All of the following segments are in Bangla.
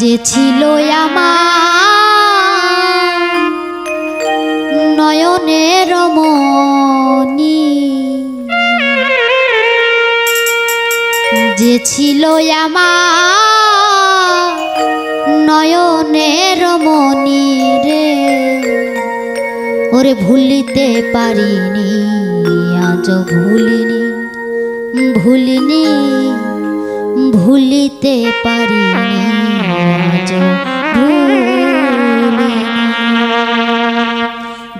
যে ছিল নয়নের মনি যে ছিল নয়নের মনি রে, ওরে ভুলিতে পারিনি, আজ ভুলিনি ভুলিনি, ভুলিতে পারিনি।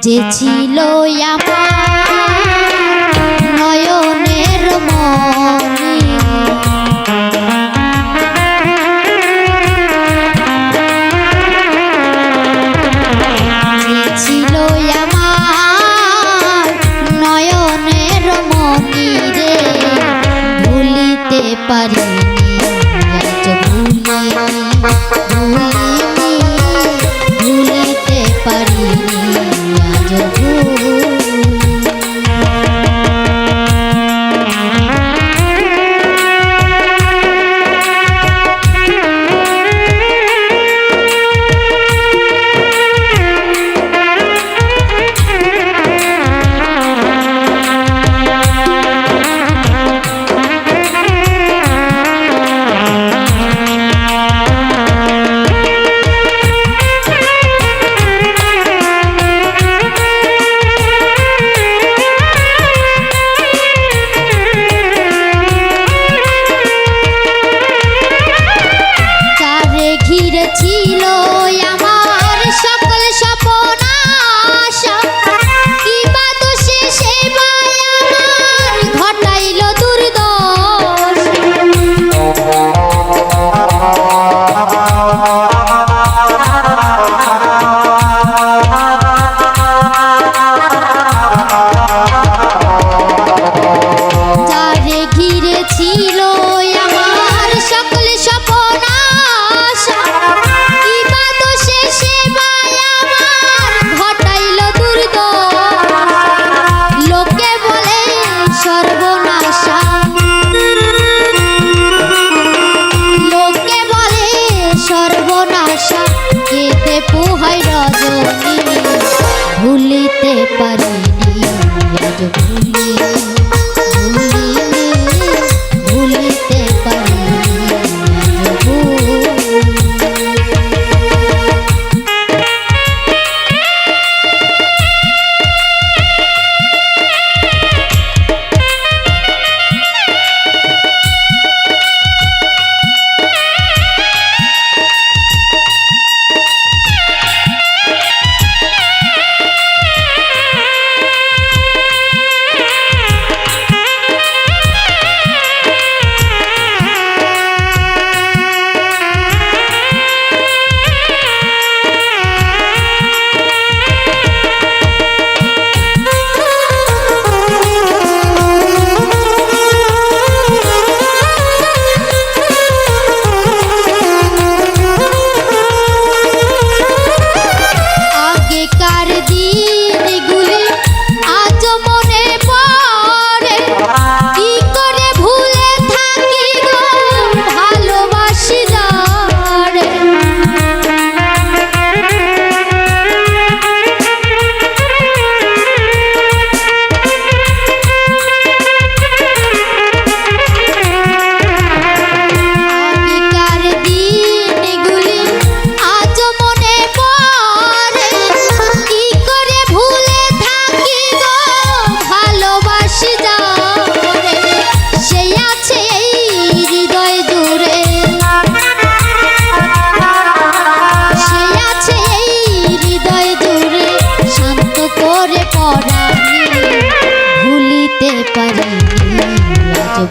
যে ছিল আমার you.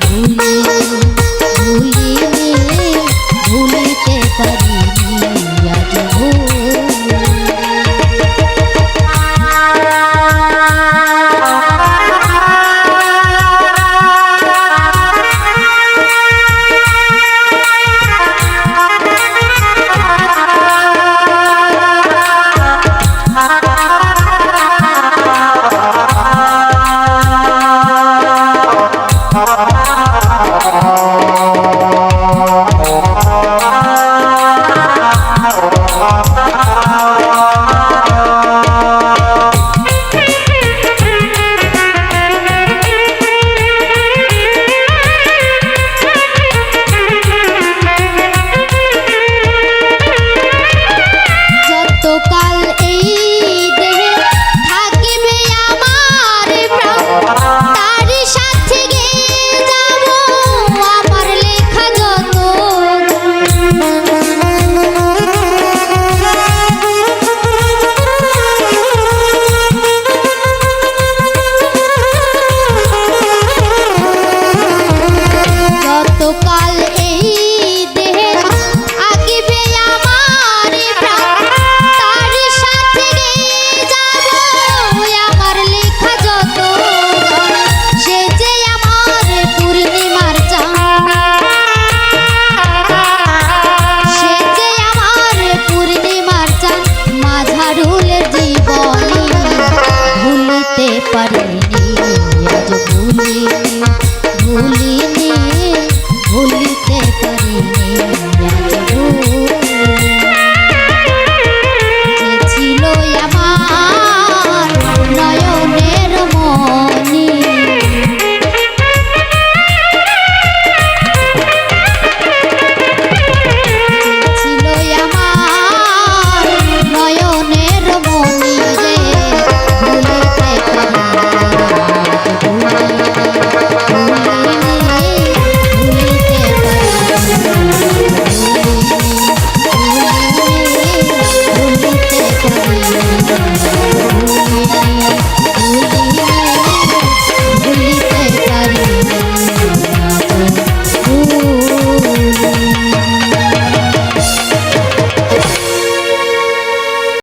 ভুলে